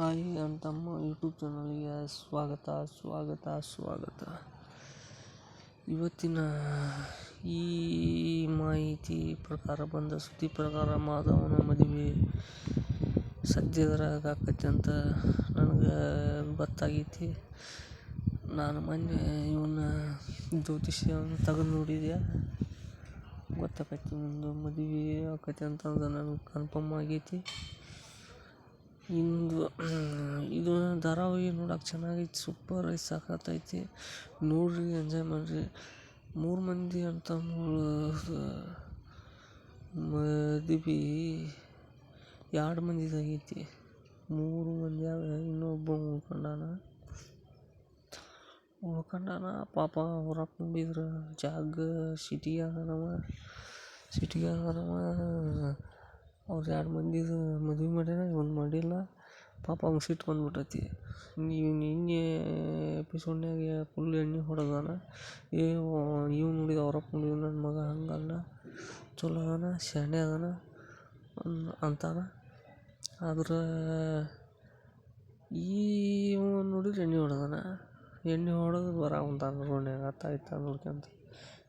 Hi ತಮ್ಮ YouTube ಚಾನಲ್ಗೆ ಸ್ವಾಗತ ಸ್ವಾಗತ ಸ್ವಾಗತ. ಇವತ್ತಿನ ಈ ಮಾಹಿತಿ ಪ್ರಕಾರ ಬಂದ ಸುದ್ದಿ ಪ್ರಕಾರ ಮಾಧವನ ಮದುವೆ ಸದ್ಯದ್ರಾಗ ಆಕತಿ ಅಂತ ನನಗೆ ಗೊತ್ತಾಗೈತಿ. ನಾನು ಮೊನ್ನೆ ಇವನ್ನ ಜ್ಯೋತಿಷ್ಯವನ್ನು ತೆಗೆದು ನೋಡಿದೆ. ಗೊತ್ತಾಗತ್ತೆ ಒಂದು ಮದುವೆ ಆಕತಿ ಅಂತಂದು ನನಗೆ ಕನ್ಫರ್ಮ್ ಆಗೈತಿ. ಇಂದು ಇದು ಧಾರಾವಾಹಿ ನೋಡಕ್ಕೆ ಚೆನ್ನಾಗೈತೆ ಸೂಪರ್ ಐತೆ ಸಖತ್ತೈತಿ ನೋಡಿರಿ ಎಂಜಾಯ್ ಮಾಡಿರಿ. ಮೂರು ಮಂದಿ ಅಂತ ಮದುವೆ ಎರಡು ಮಂದಿದಾಗೈತಿ ಮೂರು ಮಂದಿಯಾಗ ಇನ್ನೊಬ್ಬ ಉಳ್ಕೊಂಡಾನ. ಉಳ್ಕೊಂಡಾನ, ಪಾಪ ಹೊರ ತುಂಬಿದ್ರು. ಬೈದ್ರೆ ಜಾಗ ಸಿಟಿಗೆ ಅದಾನವ ಅವ್ರು ಎರಡು ಮಂದಿದು ಮದ್ವೆ ಮಾಡ್ಯಾರ, ಇವ್ನು ಮಾಡಿಲ್ಲ. ಪಾಪ ಅವ್ನಿಗೆ ಸಿಟ್ಟು ಬಂದ್ಬಿಟ್ಟೈತಿ. ನೀವು ಹಿಂಗೆ ಎಪಿಸೋಡ್ನ್ಯಾಗ ಫುಲ್ ಎಣ್ಣೆ ಹೊಡೆದಾನ. ಏ ಇವ್ನು ನೋಡಿದ ಅವ್ರಪ್ಪ ನೋಡಿದ ನನ್ನ ಮಗ ಹಂಗಲ್ಲ. ಚಲೋ ಅದಾನ, ಶಾಣೆ ಅದಾನ ಅಂತಾನ. ಆದ್ರೆ ಇವ ನೋಡಿದ್ರೆ ಎಣ್ಣೆ ಹೊಡೆದಾನ. ಎಣ್ಣೆ ಹೊಡೆದು ಬರಾಕುಂತಾನ ರೋಡ್ನ್ಯಾಗ ಅತ್ತ ಇತ್ತ ನೋಡ್ಕ್ಯಂತ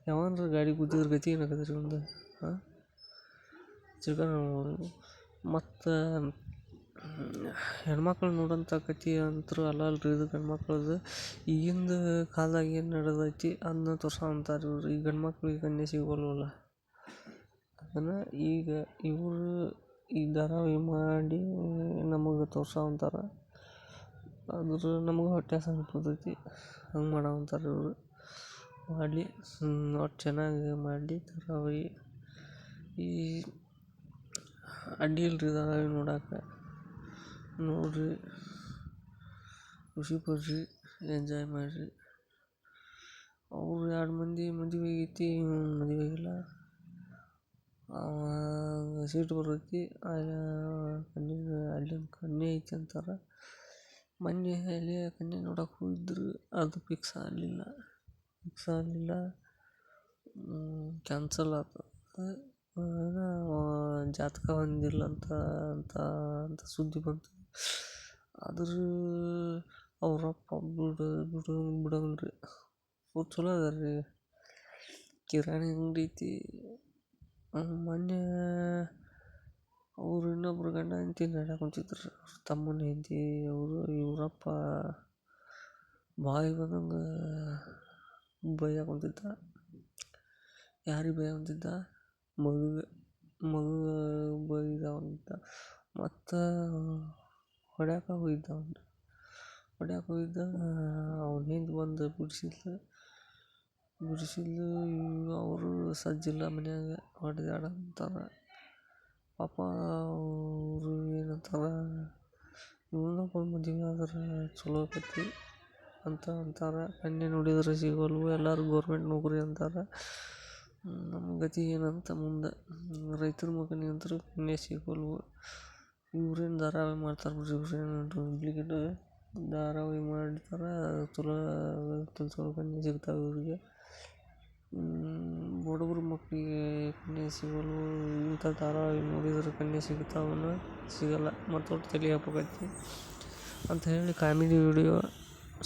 ಯಾವಂದ್ರೆ ಗಾಡಿ ಗುದ್ದಿದ್ರೆ ಗತಿ ಏನಾಗತ್ತೆ ಇವಂದು ಹಾಂ ಮತ್ತು ಹೆಣ್ಮಕ್ಳು ನೋಡೋಂಥ ಕತೆ ಅಂತೂ ಅಲ್ಲ ಅಲ್ರಿ ಇದು ಗಂಡು ಈಗಿಂದ ಕಾಲ್ದಾಗ ಏನು ನಡೆದೈತಿ ಅದನ್ನ ತೋರ್ಸೋಂತಾರ ಇವ್ರು. ಈ ಗಂಡು ಮಕ್ಳಿಗೆ ಕನ್ಯೆ ಸಿಗೋಲ್ವಲ್ಲ. ಅದನ್ನು ಈಗ ಇವರು ಈ ಧಾರಾವಾಹಿ ಮಾಡಿ ನಮಗೆ ತೋರ್ಸೋಂತಾರ ಆದ್ರೆ ನಮಗೆ ಹೊಟ್ಟೆ ಅನ್ಕೋತೈತಿ. ಹಂಗೆ ಮಾಡೋವಂತಾರ ಇವರು. ಮಾಡಲಿ ಒಟ್ಟು ಚೆನ್ನಾಗಿ ಮಾಡಲಿ ಧಾರಾವಾಹಿ. ಈ ಅಡ್ಡಿ ಇಲ್ರಿ ಧಾರಾವಾಹಿ ನೋಡಕ್ಕೆ ನೋಡಿರಿ. ಖುಷಿ ಪಡ್ರಿ ಎಂಜಾಯ್ ಮಾಡಿರಿ. ಅವ್ರು ಎರಡು ಮಂದಿ ಮದುವೆ ಆಗೈತಿ ಇವ್ನು ಮದುವೆ ಆಗಿಲ್ಲ ಸೀಟ್ ಬರ್ತೈತಿ ಅಲ್ಲಿ ಅಲ್ಲೊಂದು ಕಣ್ಣಿ ಐತಿ ಅಂತಾರೆ. ಮೊನ್ನೆ ಅಲ್ಲಿ ಕಣ್ಣಿ ನೋಡಕ್ಕೆ ಹೋಗಿದ್ರು, ಅದು ಫಿಕ್ಸ್ ಆಗಲಿಲ್ಲ. ಫಿಕ್ಸ್ ಆಗಲಿಲ್ಲ. ಕ್ಯಾನ್ಸಲ್ ಏನೋ ಜಾತಕ ಹೊಂದಿಲ್ಲ ಅಂತ ಅಂತ ಅಂತ ಸುದ್ದಿ ಬಂತು. ಆದರೂ ಅವರಪ್ಪ ಬಿಡು ಬಿಡು ಬಿಡಂಗಿಲ್ಲ ರೀ ಅವ್ರು ಚಲೋ ಅದಾರ ರೀ. ಕಿರಾಣಿ ಅಂಗಡಿ ಐತಿ. ಮೊನ್ನೆ ಅವ್ರು ಇನ್ನೊಬ್ರು ಗಂಡ ಹೆಂಡ್ತಿ ನಡ್ಯಾಕ ಕುಂತಿದ್ರು ಅವ್ರ ತಮ್ಮನ ಹೆಂಡತಿ, ಅವರು ಇವರಪ್ಪ ಬಾಯಿ ಬಂದಂಗೆ ಕುಂತಿದ್ದ ಯಾರಿಗೆ ಬೈಯಕ್ಕೆ ಕುಂತಿದ್ದ ಮಗುಗೆ ಮಗುಗೆ ಬೈದವಂತ ಮತ್ತು ಹೊಡ್ಯಕ್ಕೆ ಹೋಗಿದ್ದ ಅವ್ನು. ಹೊಡ್ಯಕ್ಕೆ ಹೋಗಿದ್ದ ಅವ್ನ ಹಿಂದೆ ಬಂದು ಬಿಡ್ಸಿದ್ಲು ಬಿಡಿಸಿದ್ಲು ಈಗ ಅವರು ಸಜ್ಜಿಲ್ಲ ಮನ್ಯಾಗ ಹೊಡೆದಾಡ ಅಂತಾರೆ. ಪಾಪ ಅವರು ಏನಂತಾರೆ ಇವನೊಬ್ಬ ಮದುವೆ ಆದ್ರೆ ಚಲೋ ಆಕೈತಿ ಅಂತ ಅಂತಾರೆ. ಕನ್ಯೆ ನೋಡಿದ್ರೆ ಸಿಗೋಲ್ವು, ಎಲ್ಲರೂ ಗೌರ್ಮೆಂಟ್ ನೌಕರಿ ಅಂತಾರೆ. ನಮ್ಮ ಗತಿ ಏನಂತ ಮುಂದೆ ರೈತರ ಮಗನಿಗೆ ಅಂತೂ ಪುಣ್ಯ ಸಿಗೋಲ್ವು. ಇವ್ರೇನು ಧಾರಾವಾಹಿ ಮಾಡ್ತಾರೆ ಬಿಡ್ರಿ ಇವ್ರೇನು ಡೂಪ್ಲಿಕೇಟ್ ಧಾರಾವಾಹಿ ಮಾಡ್ತಾರೆ ಚಲೋ ಚಲೋ ಪುಣ್ಯ ಸಿಗ್ತಾವೆ ಇವ್ರಿಗೆ. ಬಡವ್ರ ಮಕ್ಕಳಿಗೆ ಕನ್ಯೆ ಸಿಗೋಲ್ವು. ಇಂಥ ಧಾರಾವಾಹಿ ನೋಡಿದ್ರೆ ಕನ್ಯೆ ಸಿಗ್ತಾವನ? ಸಿಗಲ್ಲ. ಮತ್ತು ಒಟ್ಟು ತಲೆ ಹಾಕೈತಿ ಅಂತ ಹೇಳಿ ಕಾಮಿಡಿ ವಿಡಿಯೋ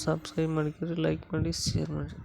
ಸಬ್ಸ್ಕ್ರೈಬ್ ಮಾಡ್ಕೊಳ್ರಿ ಲೈಕ್ ಮಾಡಿ ಶೇರ್ ಮಾಡಿರಿ.